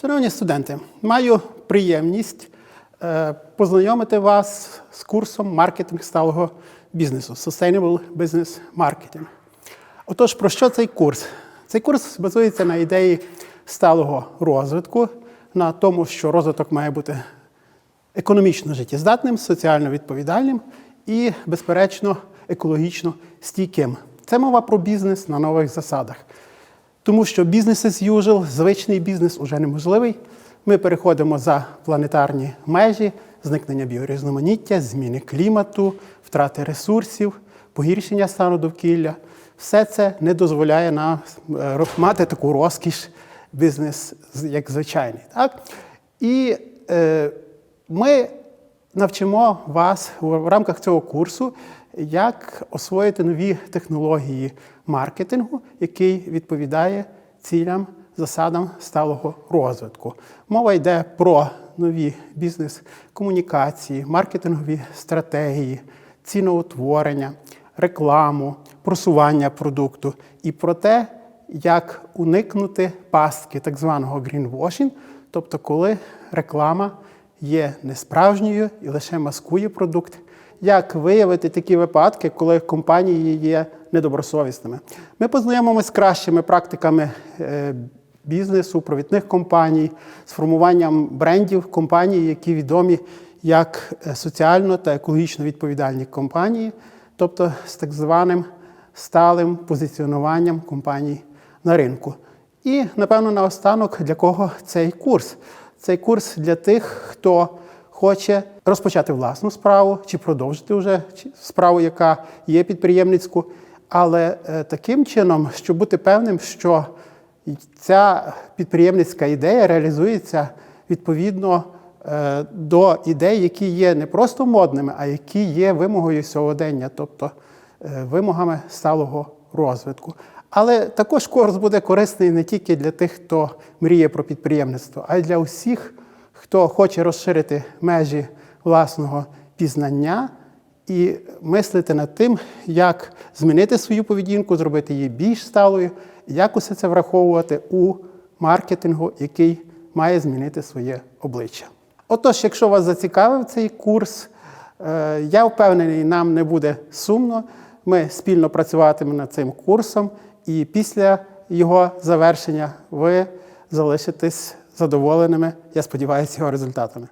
Шановні студенти, маю приємність е, познайомити вас з курсом маркетинг сталого бізнесу Sustainable Business Marketing. Отож, про що цей курс? Цей курс базується на ідеї сталого розвитку, на тому, що розвиток має бути економічно життєздатним, соціально відповідальним і, безперечно, екологічно стійким. Це мова про бізнес на нових засадах. Тому що бізнес as usual, звичний бізнес уже неможливий. Ми переходимо за планетарні межі, зникнення біорізноманіття, зміни клімату, втрати ресурсів, погіршення стану довкілля. Все це не дозволяє нам е, мати таку розкіш бізнес, як звичайний. Так? І е, ми навчимо вас в рамках цього курсу, як освоїти нові технології маркетингу, який відповідає цілям, засадам сталого розвитку. Мова йде про нові бізнес-комунікації, маркетингові стратегії, ціноутворення, рекламу, просування продукту і про те, як уникнути пастки так званого greenwashing, тобто коли реклама є несправжньою і лише маскує продукт. Як виявити такі випадки, коли компанії є недобросовісними? Ми познайомимося з кращими практиками е, бізнесу, провідних компаній, з формуванням брендів компаній, які відомі як е, соціально та екологічно відповідальні компанії, тобто з так званим сталим позиціонуванням компаній на ринку. І, напевно, наостанок, для кого цей курс? Цей курс для тих, хто хоче розпочати власну справу чи продовжити вже справу, яка є підприємницьку, але е, таким чином, щоб бути певним, що ця підприємницька ідея реалізується відповідно е, до ідей, які є не просто модними, а які є вимогою сьогодення, тобто е, вимогами сталого розвитку. Але також курс буде корисний не тільки для тих, хто мріє про підприємництво, а й для усіх, хто хоче розширити межі власного пізнання і мислити над тим, як змінити свою поведінку, зробити її більш сталою, як усе це враховувати у маркетингу, який має змінити своє обличчя. Отож, якщо вас зацікавив цей курс, е, я впевнений, нам не буде сумно. Ми спільно працюватимемо над цим курсом, і після його завершення ви залишитесь задоволеними, я сподіваюся, його результатами.